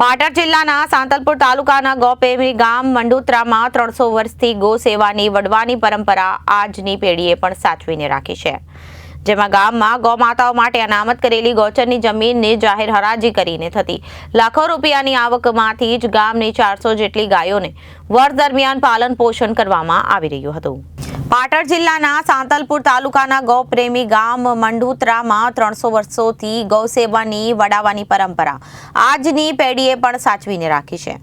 પાટણ જિલ્લાના સાંતલપુર તાલુકાના ગોપેમી ગામ મંડુત્રામાં ત્રણસો વર્ષથી ગો સેવાની વડવાની પરંપરા આજની પેઢીએ પણ સાચવીને રાખી છે. જેમાં ગામમાં ગૌમાતાઓ માટે અનામત કરેલી ગૌચરની જમીનની જાહેર હરાજી કરીને થતી. લાખો રૂપિયાની આવકમાંથી જ ગામની ચારસો જેટલી ગાયોને વર્ષ દરમિયાન પાલન પોષણ કરવામાં આવી રહ્યું હતું. પાટણ જિલ્લાના સાંતલપુર તાલુકાના ગૌપ્રેમી ગામ મંડુતરામાં ત્રણસો વર્ષોથી ગૌસેવાની વડાવાની પરંપરા આજની પેઢીએ પણ સાચવીને રાખી છે.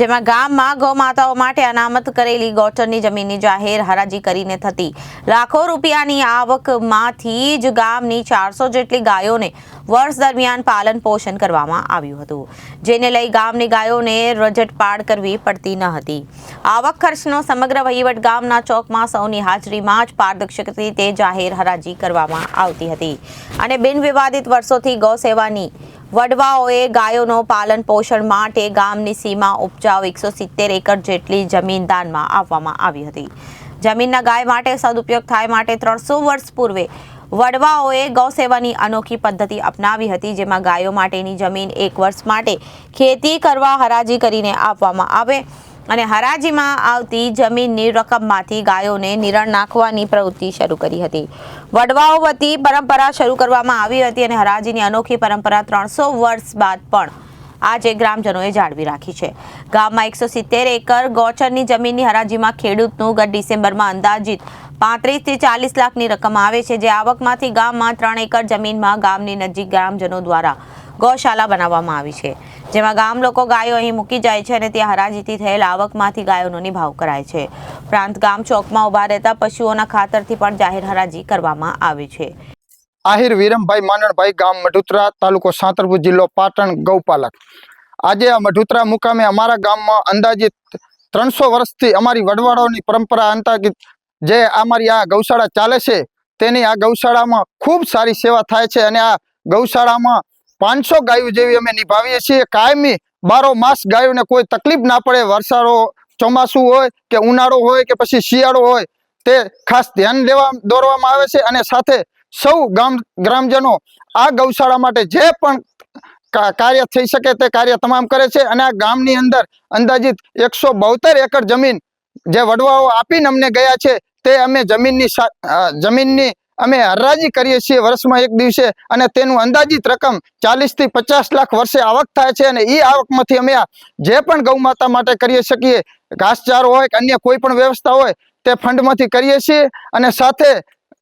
જેમાં ગામમાં ગૌમાતાઓ માટે અનામત કરેલી ગૌચરની જમીનની જાહેર હરાજી કરીને થતી લાખો રૂપિયાની આવકમાંથી જ ગામની ચારસો જેટલી ગાયોને વર્ષ દરમિયાન પાલન પોષણ કરવામાં આવ્યું હતું. જેને લઈ ગામની ગાયોને રજટપાડ કરવી પડતી ન હતી. આવક ખર્ચનો સમગ્ર વહીવટ ગામના ચોકમાં સૌની હાજરીમાં જ પારદર્શક રીતે જાહેર હરાજી કરવામાં આવતી હતી. અને બિનવિવાદિત વર્ષોથી ગૌ સેવાની વડવાઓએ ગાયોનો પાલન પોષણ માટે ગામની સીમા ઉપજાવ એકસો સિત્તેર એકર જેટલી જમીન દાનમાં આપવામાં આવી હતી. જમીનના ગાય માટે સદુપયોગ થાય માટે ત્રણસો વર્ષ પૂર્વે વડવાઓએ ગૌસેવાની અનોખી પદ્ધતિ અપનાવી હતી, જેમાં ગાયો માટેની જમીન એક વર્ષ માટે ખેતી કરવા હરાજી કરીને આપવામાં આવે. અને હરાજીમાં આવતી જમીનની રકમમાંથી ગાયોને નિરણ નાખવાની પ્રવૃત્તિ શરૂ કરી હતી. વડવાઓ વતી પરંપરા શરૂ કરવામાં આવી હતી અને હરાજીની અનોખી પરંપરા ત્રણસો વર્ષ બાદ પણ આજે ગ્રામજનોએ જાળવી રાખી છે. ગામમાં એકસો સિત્તેર એકર ગોચરની જમીનની હરાજીમાં ખેડૂતનું ગત ડિસેમ્બરમાં અંદાજિત પાંત્રીસથી ચાલીસ લાખની રકમ આવે છે, જે આવકમાંથી ગામમાં ત્રણ એકર જમીનમાં ગામની નજીક ગ્રામજનો દ્વારા ગૌશાળા બનાવવામાં આવી છે. જેમાં ગામ લોકો ગાયો અહીં મૂકી જાય છે અને ત્યાં હરાજીથી થયેલ આવકમાંથી ગાયોનો નિભાવ કરાય છે. ઉપરાંત ગામ ચોકમાં ઊભા રહેતા પશુઓના ખાતરથી પણ જાહેર હરાજી કરવામાં આવે છે. આહિર વિરમભાઈ માનણભાઈ ગામ મઢુતરા તાલુકો સાંતરપુર જિલ્લો પાટણ ગૌપાલક. આજે આ મઢુતરા મુકામે અમારા ગામમાં અંદાજિત ત્રણસો વર્ષથી અમારી વડવાડોની પરંપરા અંતર્ગત જે અમારી આ ગૌશાળા ચાલે છે, તેની આ ગૌશાળામાં ખૂબ સારી સેવા થાય છે અને આ ગૌશાળામાં પાંચસો ગાયો જેવી અમે નિભાવીએ છીએ. કાયમી બારો માસ ગાયોને કોઈ તકલીફ ના પડે. વરસાદો ચોમાસું હોય કે ઉનાળો હોય કે પછી શિયાળો હોય તે ખાસ ધ્યાન લેવા દોરવામાં આવે છે અને સાથે સૌ ગામ ગ્રામજનો આ ગૌશાળા માટે જે પણ કાર્ય થઈ શકે તે કાર્ય તમામ કરે છે અને આ ગામની અંદર અંદાજિત એકસો એકર જમીન જે વડવાઓ આપીને અમને ગયા છે તે અમે જમીનની જમીનની અમે હરરાજી કરીએ છીએ વર્ષમાં એક દિવસે અને તેનું અંદાજિત રકમ ચાલીસથી પચાસ લાખ વર્ષે આવક થાય છે અને એ આવકમાંથી અમે જે પણ ગૌ માતા માટે કરી શકીએ, ઘાસચારો હોય કે અન્ય કોઈ પણ વ્યવસ્થા હોય, તે ફંડમાંથી કરીએ છીએ અને સાથે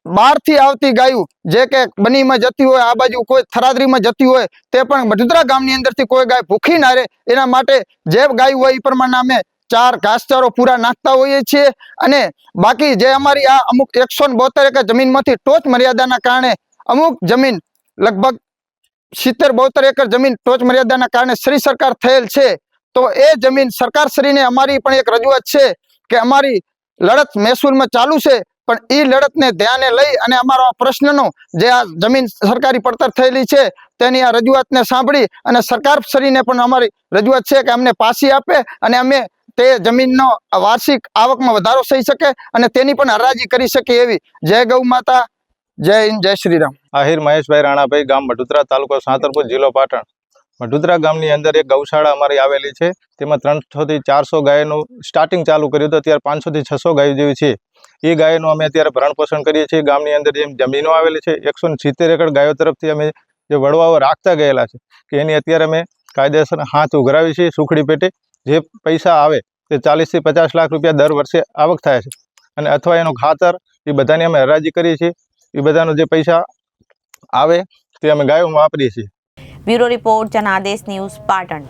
બહારથી આવતી ગાયું, જે કે બનીમાં જતી હોય, આ બાજુ કોઈ થરાદરીમાં જતી હોય, તે પણ વડોદરા ગામની અંદરથી કોઈ ગાય ભૂખી ના રહે, એના માટે જે ગાયું હોય એ પ્રમાણે અમે ચાર ઘાસચારો પૂરા નાખતા હોઈએ છીએ અને બાકી જે અમારી આ અમુક એકસો બોતેર એકર જમીનમાંથી ટોચ મર્યાદાના કારણે અમુક જમીન લગભગ સિત્તેર બોતેર એકર જમીન ટોચ મર્યાદાના કારણે શ્રી સરકાર થયેલ છે, તો એ જમીન સરકારશ્રીને અમારી પણ એક રજૂઆત છે કે અમારી લડત મહેસૂલમાં ચાલુ છે, પણ એ લડતને ધ્યાને લઈ અને અમારો આ પ્રશ્નનો જે આ જમીન સરકારી પડતર થયેલી છે, તેની આ રજૂઆતને સાંભળી અને સરકાર શ્રીને પણ અમારી રજૂઆત છે કે અમને પાછી આપે અને અમે તે જમીનનો વાર્ષિક આવકમાં વધારો થઈ શકે અને તેની પણ હરાજી કરી શકે એવી. જય ગૌ માતા, જય હિન્દ, જય શ્રી રામ આહિર મહેશભાઈ રાણાભાઈ ગામ મઢુતરા તાલુકો સાંતરપુર જિલ્લો પાટણ. મઢુતરા ગામની અંદર એક ગૌશાળા અમારી આવેલી છે. તેમાં ત્રણસોથી ચારસો ગાયનું સ્ટાર્ટિંગ ચાલુ કર્યું હતું. અત્યારે પાંચસોથી છસો ગાયો જેવી છે. એ ગાયનું અમે અત્યારે ભરણ પોષણ કરીએ છીએ. ગામની અંદર જેમ જમીનો આવેલી છે, એકસો સિત્તેર એકર ગાયો તરફથી અમે જે વડવાઓ રાખતા ગયેલા છે કે એની અત્યારે અમે કાયદેસર હાથ ઉઘરાવી છીએ સુખડી પેટે. જે પૈસા આવે તે ચાલીસથી પચાસ લાખ રૂપિયા દર વર્ષે આવક થાય છે. અને અથવા એનું ખાતર એ બધાની અમે હરાજી કરીએ છીએ. એ બધાનો જે પૈસા આવે તે અમે ગાયોમાં વાપરીએ છીએ. Bureau report Janadesh news Patan.